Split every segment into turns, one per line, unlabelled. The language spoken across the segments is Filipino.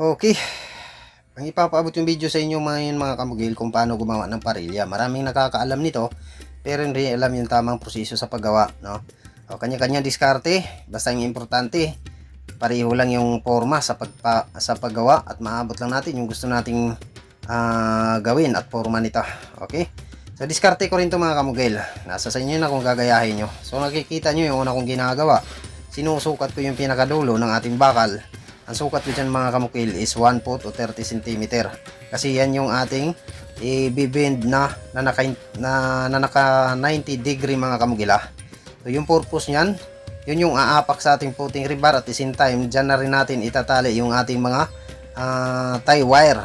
Okay. Ang ipapaabot yung video sa inyo mga mga kamugil kung paano gumawa ng parilya. Maraming nakakaalam nito pero hindi alam yung tamang proseso sa paggawa, no? O kanya-kanya diskarte, basta yung importante pareho lang yung forma sa pagpa, sa paggawa at maabot lang natin yung gusto nating ah, gawin at forma nito. Okay? So diskarte ko rin to mga kamugil. Nasa sa inyo na kung gagayahin nyo. So nakikita nyo yung una kong ginagawa. Sinusukat ko yung pinakadulo ng ating bakal. Ang sukat ko dyan mga kamukil is 1 foot o 30 cm. Kasi yan yung ating i-bend na na naka, na, na naka 90 degree mga kamugila. So yung purpose niyan, yun yung aapak sa ating puting rebar at same time, dyan na rin natin itatali yung ating mga ah, tie wire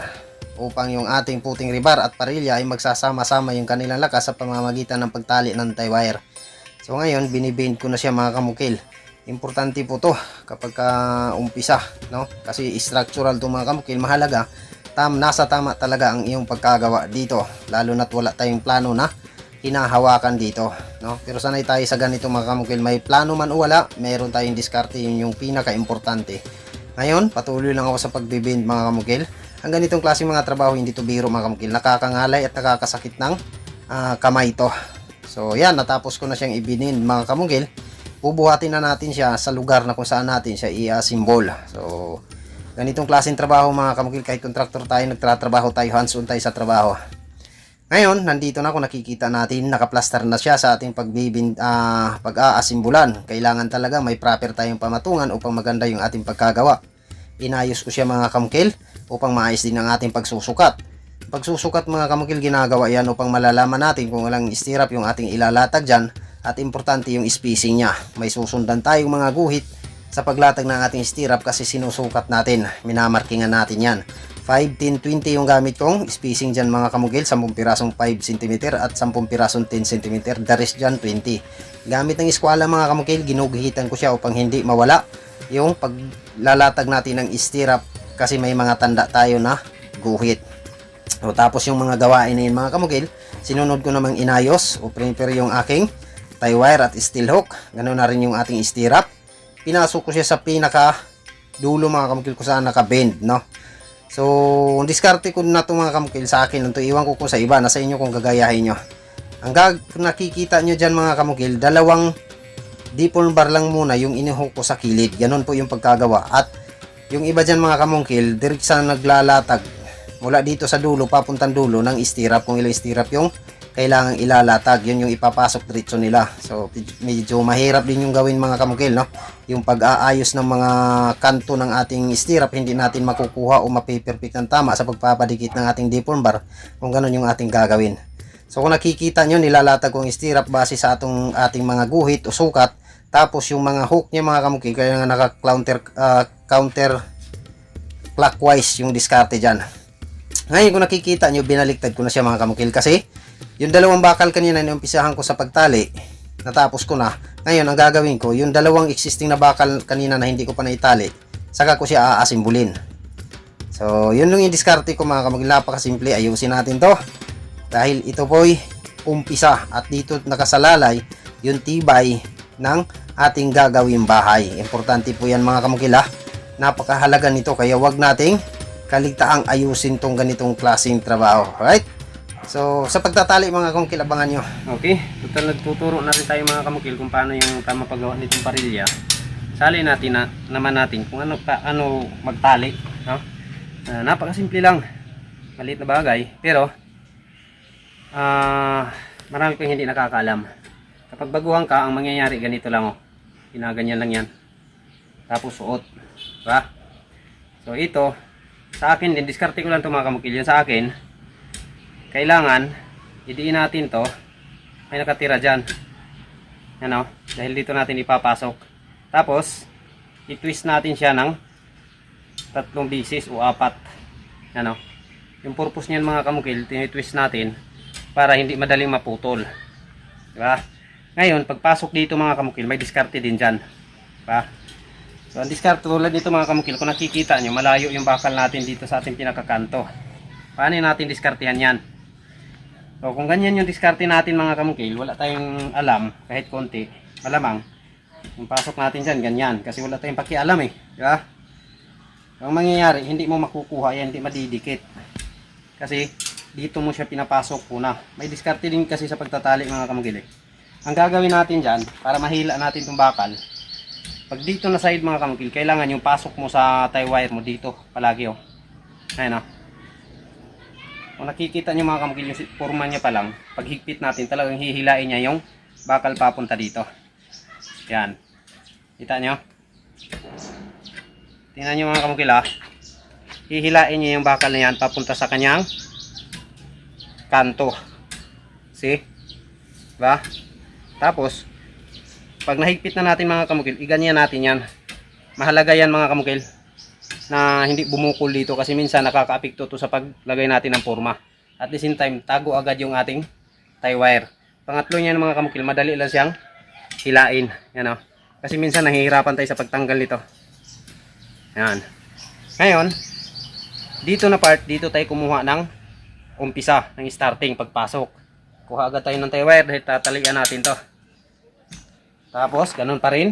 upang yung ating puting rebar at parilya ay magsasama-sama yung kanilang lakas sa pamamagitan ng pagtali ng tie wire. So ngayon, binibend ko na siya mga kamukil. Importante po to kapag ka umpisa, no? Kasi structural to mga kamukil, mahalaga. Tam, nasa tama talaga ang iyong pagkagawa dito. Lalo na't wala tayong plano na hinahawakan dito, no? Pero sanay tayo sa ganito mga kamukil. May plano man o wala, meron tayong diskarte yun yung pinaka-importante. Ngayon, patuloy lang ako sa pagbibend mga kamukil. Ang ganitong klaseng mga trabaho hindi to biro mga kamukil. Nakakangalay at nakakasakit ng ah, kamay to. So yan, natapos ko na siyang ibinin mga kamukil. Bubuhatin na natin siya sa lugar na kung saan natin siya i-assemble. So ganitong klaseng trabaho mga kamukil kahit contractor tayo, nagtatrabaho tayo, hands-on tayo sa trabaho. Ngayon, nandito na kung nakikita natin, nakaplaster na siya sa ating pagbibin, ah, pag-aasimbulan. Kailangan talaga may proper tayong pamatungan upang maganda yung ating pagkagawa. Inayos ko siya mga kamukil upang maayos din ang ating pagsusukat. Pagsusukat mga kamukil ginagawa yan upang malalaman natin kung walang istirap yung ating ilalatag dyan at importante yung spacing niya. May susundan tayong mga guhit sa paglatag ng ating stirrup kasi sinusukat natin. Minamarkingan natin yan. 5, 10, 20 yung gamit kong spacing dyan mga kamugil. 10 pirasong 5 cm at 10 pirasong 10 cm. The rest dyan 20. Gamit ng eskwala mga kamugil, ginuguhitan ko siya upang hindi mawala yung paglalatag natin ng stirrup kasi may mga tanda tayo na guhit. O, tapos yung mga gawain na yun mga kamugil, sinunod ko namang inayos o prepare yung aking tie wire at steel hook. Ganun na rin yung ating stirrup. Pinasok ko siya sa pinaka dulo mga kamukil ko saan naka-bend, no? So, diskarte ko na ito mga kamukil sa akin. Ito iwan ko kung sa iba, nasa inyo kung gagayahin nyo. Ang gag nakikita nyo dyan mga kamukil, dalawang dipon bar lang muna yung inihook ko sa kilid. Ganun po yung pagkagawa. At yung iba dyan mga kamukil, direct sa naglalatag mula dito sa dulo, papuntang dulo ng istirap. Kung ilang istirap yung kailangang ilalatag. Yun yung ipapasok diretso nila. So, medyo mahirap din yung gawin mga kamukil, no? Yung pag-aayos ng mga kanto ng ating stirrup, hindi natin makukuha o mapiperfect ng tama sa pagpapadikit ng ating deform bar kung ganun yung ating gagawin. So, kung nakikita nyo, nilalatag ko ang stirrup base sa atong ating mga guhit o sukat. Tapos, yung mga hook niya mga kamukil, kaya nga naka-counter ah, counter clockwise yung diskarte dyan. Ngayon, kung nakikita nyo, binaliktad ko na siya mga kamukil kasi yung dalawang bakal kanina na umpisahan ko sa pagtali, natapos ko na. Ngayon, ang gagawin ko, yung dalawang existing na bakal kanina na hindi ko pa naitali, saka ko siya aasimbulin. So, yun lang yung diskarte ko mga kamukil. Napakasimple. Ayusin natin to. Dahil ito po'y umpisa at dito nakasalalay yung tibay ng ating gagawing bahay. Importante po yan mga kamukila. Napakahalaga nito kaya wag nating kaligtaang ayusin tong ganitong klaseng trabaho. Alright? So, sa pagtatali mga kamukil, abangan nyo.
Okay, total nagtuturo na rin tayo mga kamukil kung paano yung tama paggawa nitong parilya. Sali natin na, naman natin kung ano pa ano magtali, no? Ah, napakasimple lang. Maliit na bagay, pero ah marami pang hindi nakakaalam. Kapag baguhan ka, ang mangyayari ganito lang oh. Ginaganyan lang 'yan. Tapos suot, diba? So ito, sa akin din diskarte ko lang 'to mga kamukil. Yan sa akin, kailangan idiin natin to. May nakatira dyan. Yan o dahil dito natin ipapasok. Tapos i-twist natin siya ng tatlong bisis o apat. Yan o yung purpose niyan mga kamukil tinitwist natin para hindi madaling maputol. Diba ngayon pagpasok dito mga kamukil may diskarte din dyan. Diba so ang diskarte tulad nito mga kamukil kung nakikita nyo malayo yung bakal natin dito sa ating pinakakanto paano natin diskartehan yan So kung ganyan yung diskarte natin mga kamukil, wala tayong alam kahit konti, malamang yung pasok natin dyan, ganyan. Kasi wala tayong pakialam eh. Di ba? Ang mangyayari, hindi mo makukuha yan, hindi madidikit. Kasi dito mo siya pinapasok una. May diskarte din kasi sa pagtatali mga kamagili. Ang gagawin natin dyan, para mahila natin itong bakal, pag dito na side mga kamagil, kailangan yung pasok mo sa tie wire mo dito, palagi oh. Ayan oh. Kung nakikita nyo mga kamagil, yung forma niya pa lang, pag higpit natin, talagang hihilain niya yung bakal papunta dito. Yan. Kita nyo? Tingnan nyo mga kamukil ah. Hihilain niya yung bakal na yan papunta sa kanyang kanto. See? Diba? Tapos, pag nahigpit na natin mga kamukil, iganyan natin yan. Mahalaga yan mga kamukil na hindi bumukol dito kasi minsan nakaka-apekto to sa paglagay natin ng forma. At the same time, tago agad yung ating tie wire. Pangatlo niyan mga kamukil, madali lang siyang hilain. Yan o. Kasi minsan nahihirapan tayo sa pagtanggal nito. Yan. Ngayon, dito na part, dito tayo kumuha ng umpisa, ng starting pagpasok. Kuha agad tayo ng tie wire dahil tatalian natin to. Tapos, ganun pa rin.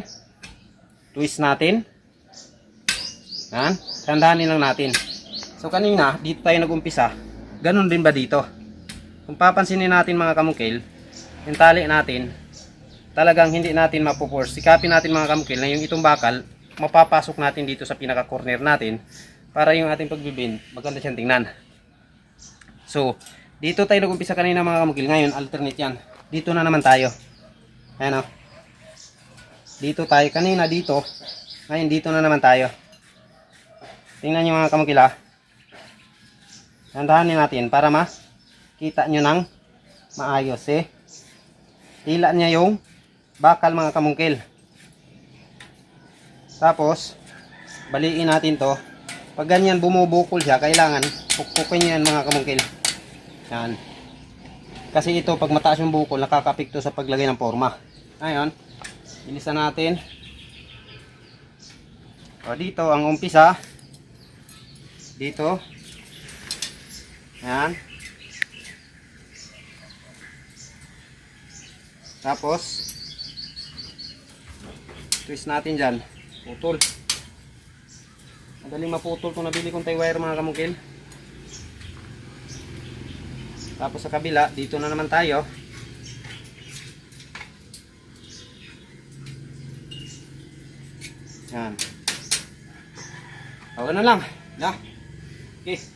Twist natin. Yan. Tandahanin lang natin. So, kanina, dito tayo nag-umpisa. Ganun din ba dito? Kung papansinin natin mga kamukil, yung tali natin, talagang hindi natin mapuforce. Sikapin natin mga kamukil na yung itong bakal, mapapasok natin dito sa pinaka-corner natin para yung ating pagbibind, maganda siyang tingnan. So, dito tayo nag-umpisa kanina mga kamukil. Ngayon, alternate yan. Dito na naman tayo. Ayan o. Dito tayo. Kanina dito. Ngayon, dito na naman tayo. Tingnan nyo mga kamukil ha. Tandahanin natin para mas kita nyo ng maayos eh. Hila niya yung bakal mga kamungkil. Tapos, baliin natin to. Pag ganyan bumubukol siya, kailangan pukpukin niyo yan mga kamungkil. Yan. Kasi ito, pag mataas yung bukol, nakakapikto sa paglagay ng forma. Ngayon, bilisan natin. O, dito, ang umpisa. Dito. Yan. Tapos, twist natin dyan. Putol. Madaling maputol kung nabili kong tie wire mga kamungkil. Tapos sa kabila, dito na naman tayo. Yan. Okay na lang. Na. Okay.